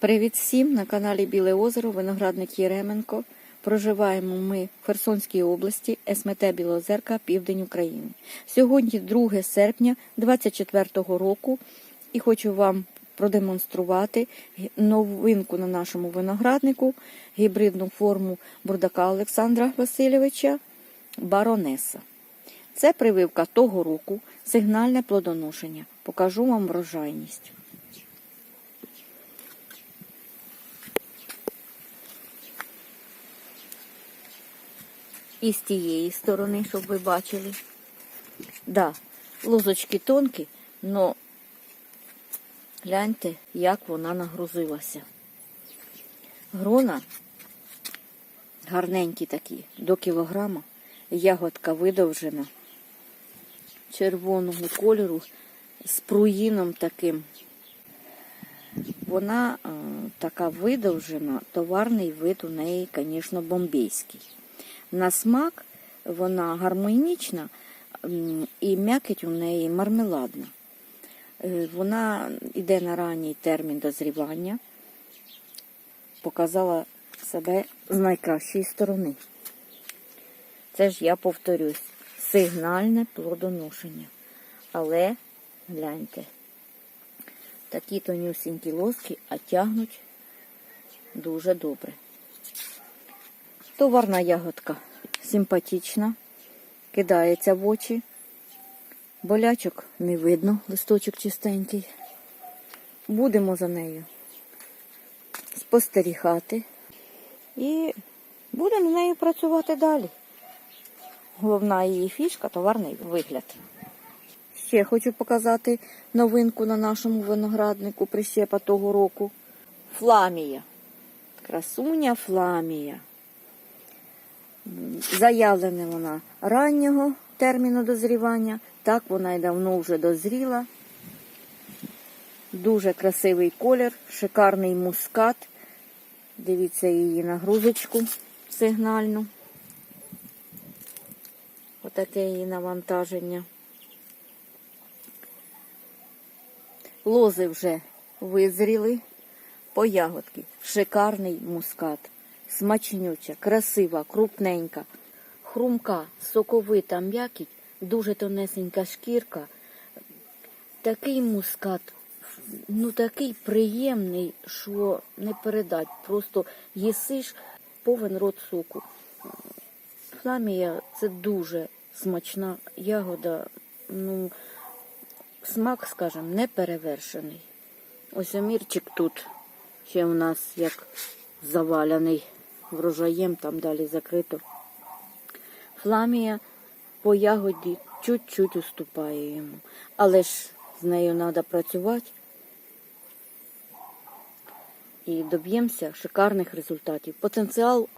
Привіт всім на каналі Біле Озеро, виноградник Єременко. Проживаємо ми в Херсонській області, СМТ Білозерка, південь України. Сьогодні 2 серпня 2024 року і хочу вам продемонструвати новинку на нашому винограднику, гібридну форму бурдака Олександра Васильовича Баронеса. Це прививка того року, сигнальне плодоношення. Покажу вам врожайність. І з тієї сторони, щоб ви бачили. Да, лозочки тонкі, але гляньте, як вона нагрузилася. Грона гарненькі такі, до кілограма, ягодка видовжена, червоного кольору з пруїном таким. Вона е, така видовжена, товарний вид у неї, звісно, бомбейський. На смак вона гармонічна і м'якоть у неї мармеладна. Е, Вона йде на ранній термін дозрівання, показала себе з найкращої сторони. Це ж я повторюсь, сигнальне плодоношення. Але гляньте, такі тонюсінькі лоски, а тягнуть дуже добре. Товарна ягодка симпатична, кидається в очі. Болячок не видно, листочок чистенький. Будемо за нею спостерігати і будемо з нею працювати далі. Головна її фішка товарний вигляд. Ще хочу показати новинку на нашому винограднику прищепа того року. Фламія. Красуня фламія. Заявлена вона раннього терміну дозрівання. Так вона й давно вже дозріла. Дуже красивий колір, шикарний мускат. Дивіться її нагрузочку сигнальну. Отаке її навантаження. Лози вже визріли. По ягодки. Шикарний мускат. Смачнюча, красива, крупненька, хрумка, соковита м'якіть, дуже тонесенька шкірка. Такий мускат, ну такий приємний, що не передать. Просто їсиш повен рот соку. Фламія це дуже смачна ягода. Ну, смак, скажімо, не перевершений. Ось омірчик тут ще у нас як заваляний врожаєм, там далі закрито. Фламія по ягоді чуть-чуть уступає йому. Але ж з нею треба працювати і доб'ємося шикарних результатів. Потенціал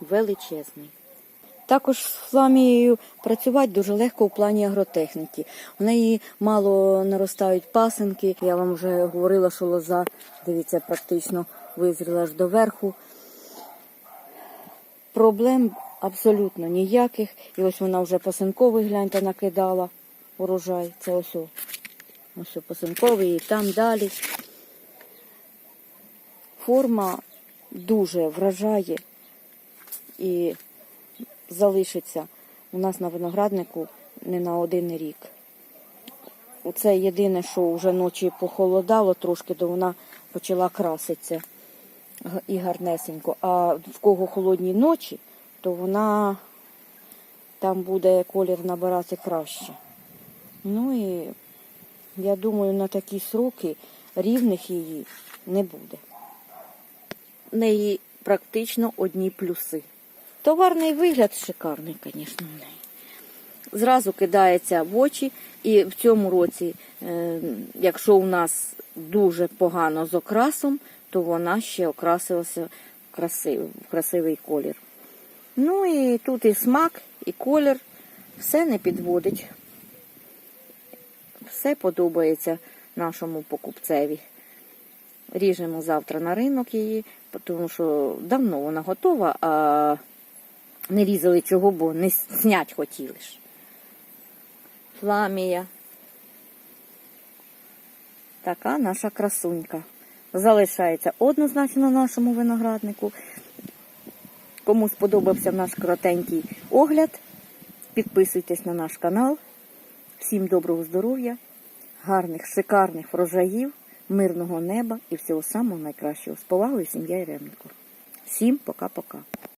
величезний. Також з фламією працювати дуже легко в плані агротехніки. У неї мало наростають пасинки. Я вам вже говорила, що лоза, дивіться, практично визріла аж до верху. Проблем абсолютно ніяких. І ось вона вже пасинковий, гляньте, накидала урожай. Це ось о. ось о, пасинковий і там далі. Форма дуже вражає і залишиться у нас на винограднику не на один рік. Оце єдине, що вже ночі похолодало трошки, то вона почала краситися і гарнесенько. А в кого холодні ночі, то вона там буде колір набирати краще. Ну і я думаю, на такі сроки рівних її не буде. В неї практично одні плюси. Товарний вигляд шикарний, звісно, в неї. Зразу кидається в очі, і в цьому році, е, якщо у нас дуже погано з окрасом, то вона ще окрасилася в красивий, красивий колір. Ну і тут і смак, і колір, все не підводить. Все подобається нашому покупцеві. Ріжемо завтра на ринок її, тому що давно вона готова, а не різали чого, бо не снять хотіли ж. Фламія. Така наша красунька. Залишається однозначно на нашому винограднику. Кому сподобався наш коротенький огляд, підписуйтесь на наш канал. Всім доброго здоров'я, гарних, шикарних врожаїв, мирного неба і всього самого найкращого. З повагою, сім'я Єременко. Всім пока-пока.